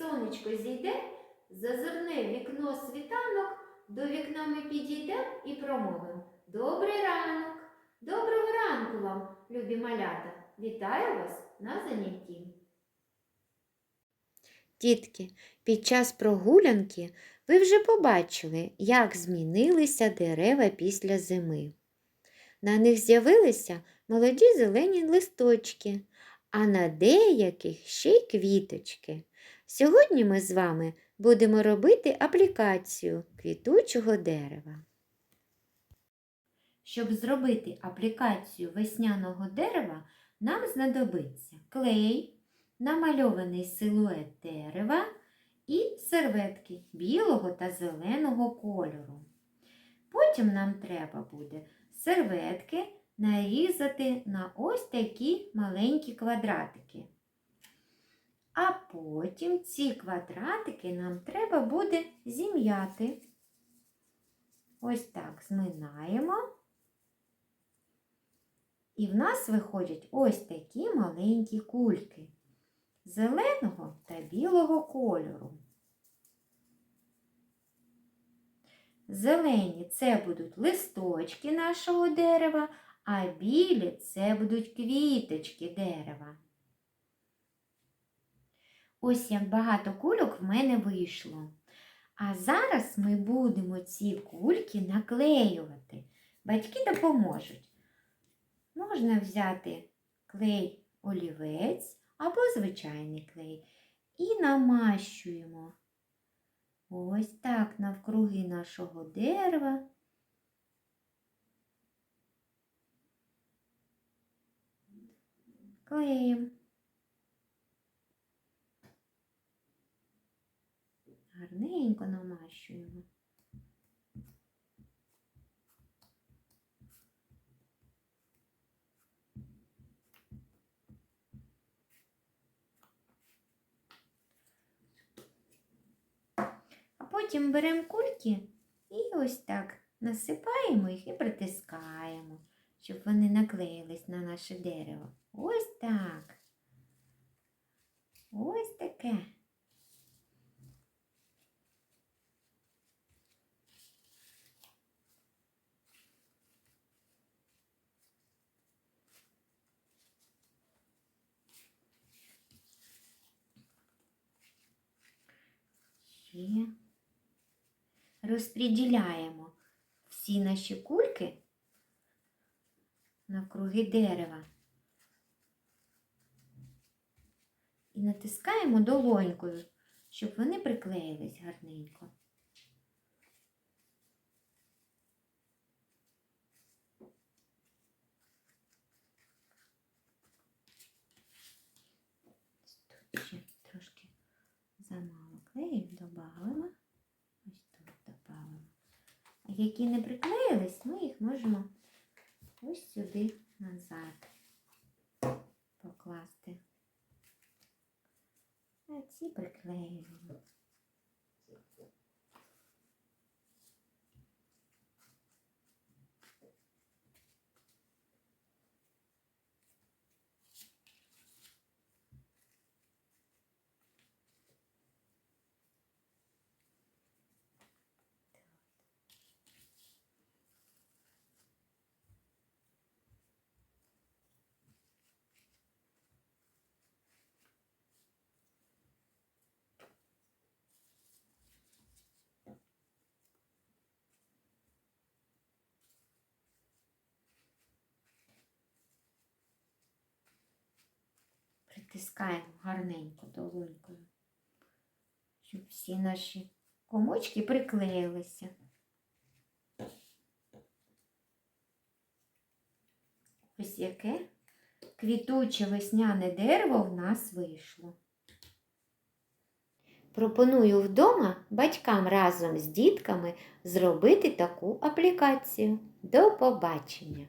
сонечко зійде, зазирне вікно світанок, до вікна ми підійдемо і промовимо Добрий ранок! Доброго ранку вам, любі малята! Вітаю вас на занятті! Дітки, під час прогулянки ви вже побачили, як змінилися дерева після зими. На них з'явилися молоді зелені листочки, а на деяких ще й квіточки. Сьогодні ми з вами будемо робити аплікацію квітучого дерева. Щоб зробити аплікацію весняного дерева, нам знадобиться клей, намальований силует дерева і серветки білого та зеленого кольору. Потім нам треба буде серветки нарізати на ось такі маленькі квадратики. А потім ці квадратики нам треба буде зім'яти. Ось так зминаємо. І в нас виходять ось такі маленькі кульки зеленого та білого кольору. Зелені це будуть листочки нашого дерева, а білі це будуть квіточки дерева. Ось як багато кульок в мене вийшло. А зараз ми будемо ці кульки наклеювати. Батьки допоможуть. Можна взяти клей олівець або звичайний клей і намащуємо ось так навкруги нашого дерева. Клеєм. Гарненько намащуємо. А потім беремо кульки і ось так насипаємо їх і притискаємо, щоб вони наклеїлись на наше дерево. Ось так. Ось таке. Ще розпреділяємо всі наші кульки навкруги дерева і натискаємо долонькою, щоб вони приклеїлись гарненько. Тут ще трошки замало клею додали. Ось тут додаємо. А які не приклеїлись, ми їх можемо ось сюди назад покласти. А ці приклеюємо. Притискаємо гарненько долонькою, щоб всі наші комочки приклеїлися. Ось яке квітуче весняне дерево в нас вийшло. Пропоную вдома батькам разом з дітками зробити таку аплікацію. До побачення!